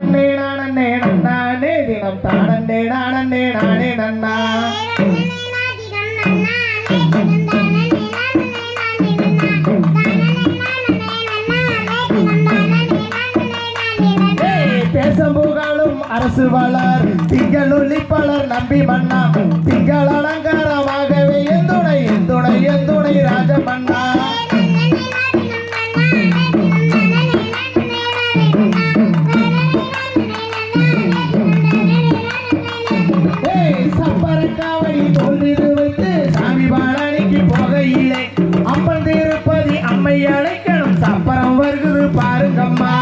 நன்னே தினம் தானே நானே நானே நன்னா அரசு வளர் திங்கள் ஒளிப்பலர் நம்பி மன்னா திங்கள் ஏய், சப்பரக்காவடி வைத்து சாமி பாலனிக்கு போகையிலே அப்பன் திருப்பதி அம்மை அழைக்கணும். சப்பரம் வருகுது பாருங்கம்மா.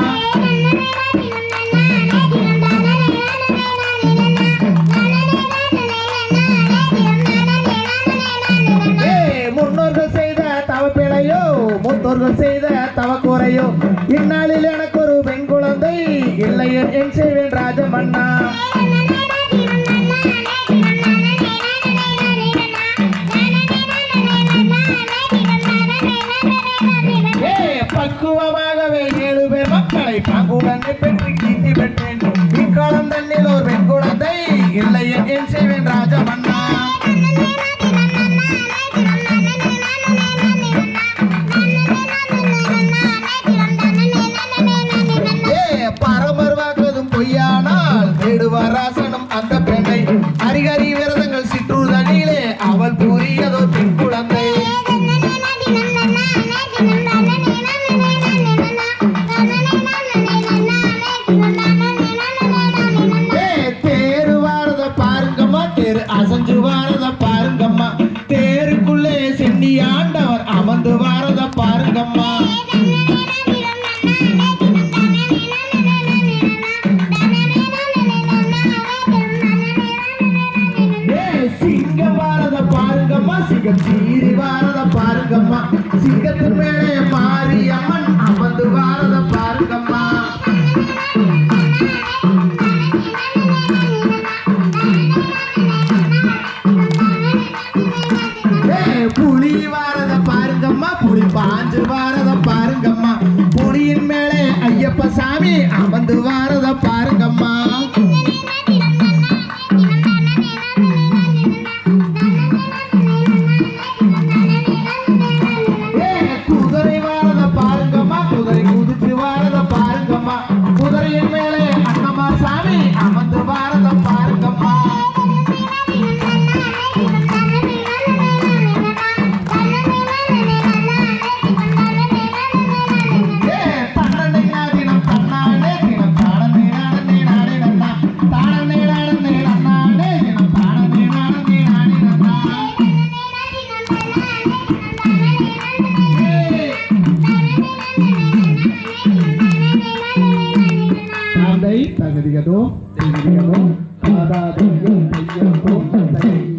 முன்னோர்கள் செய்த தவப்பிழையோ முன்னோர்கள் செய்த தவக்குறையோ இந்நாளில் எனக்கு ஒரு பெண் குழந்தை இல்லை என் செய்வேன் ராஜமன்னா. பக்குவமாகவே ஏழு பேர் மக்களை பங்குடன் பெற்று கீர்த்தி பெற்றேன். ஆண்டவர் அமர்ந்து வாரத பாருங்கம்மா. ஏ வாரத பாருங்கம்மா சிங்க சீரி வாரத பாருங்கம்மா. சிங்கத்து மேலே மாரியம்மன் அமர்ந்து வாரத வாரத பாருங்கம்மா. புலியின் மேலே ஐயப்ப சாமி அமர்ந்து வாரத பாருங்கம்மா. 댕겨도 댕겨도 바다 댕겨 댕겨도 댕겨